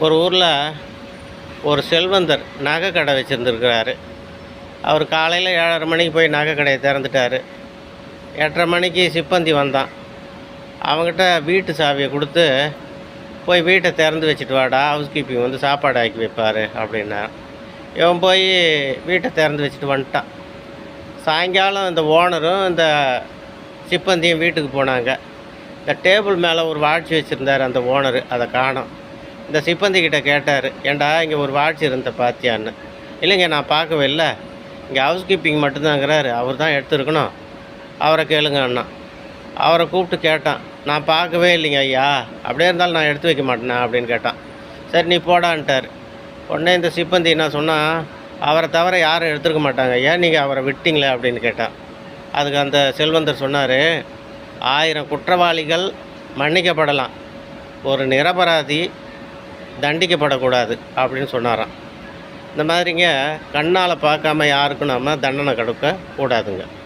ஒரு ஊரில் ஒரு செல்வந்தர் நகை கடை வச்சுருந்துருக்கிறாரு. அவர் காலையில் ஏழரை மணிக்கு போய் நகை கடையை திறந்துட்டார். எட்டரை மணிக்கு சிப்பந்தி வந்தான். அவங்ககிட்ட வீட்டு சாவியை கொடுத்து போய் வீட்டை திறந்து வச்சுட்டு வாடா ஹவுஸ் கீப்பிங் வந்து சாப்பாடு ஆக்கி வைப்பார் அப்படின்னா இவன் போய் வீட்டை திறந்து வச்சுட்டு வந்துட்டான். சாயங்காலம் இந்த ஓனரும் இந்த சிப்பந்தியும் வீட்டுக்கு போனாங்க. இந்த டேபிள் மேலே ஒரு வாட்ச் வச்சுருந்தார் அந்த ஓனர் அதை காணோம். இந்த சிப்பந்திக்கிட்ட கேட்டார் ஏண்டா இங்கே ஒரு வாட்ச் இருந்த பாத்தியான்னு? இல்லைங்க நான் பார்க்கவே இல்லை. இங்கே ஹவுஸ் கீப்பிங் மட்டும்தாங்கிறாரு. அவர் தான் எடுத்துருக்கணும். அவரை கேளுங்க அண்ணா. அவரை கூப்பிட்டு கேட்டான். நான் பார்க்கவே இல்லைங்க ஐயா. அப்படியே இருந்தாலும் நான் எடுத்து வைக்க மாட்டேனா? அப்படின்னு கேட்டான். சரி நீ போடான்ட்டார். உடனே இந்த சிப்பந்தி என்ன சொன்னால் அவரை தவிர யாரும் எடுத்துருக்க மாட்டாங்க. ஏன் நீங்கள் அவரை விட்டீங்களே? அப்படின்னு கேட்டான். அதுக்கு அந்த செல்வந்தர் சொன்னார் ஆயிரம் குற்றவாளிகள் மன்னிக்கப்படலாம். ஒரு நிரபராதி தண்டிக்கப்படக்கூடாது அப்படின்னு சொன்னாராம். இந்த மாதிரிங்க கண்ணால் பார்க்காம யாருக்கும் நம்ம தண்டனை கொடுக்க கூடாதுங்க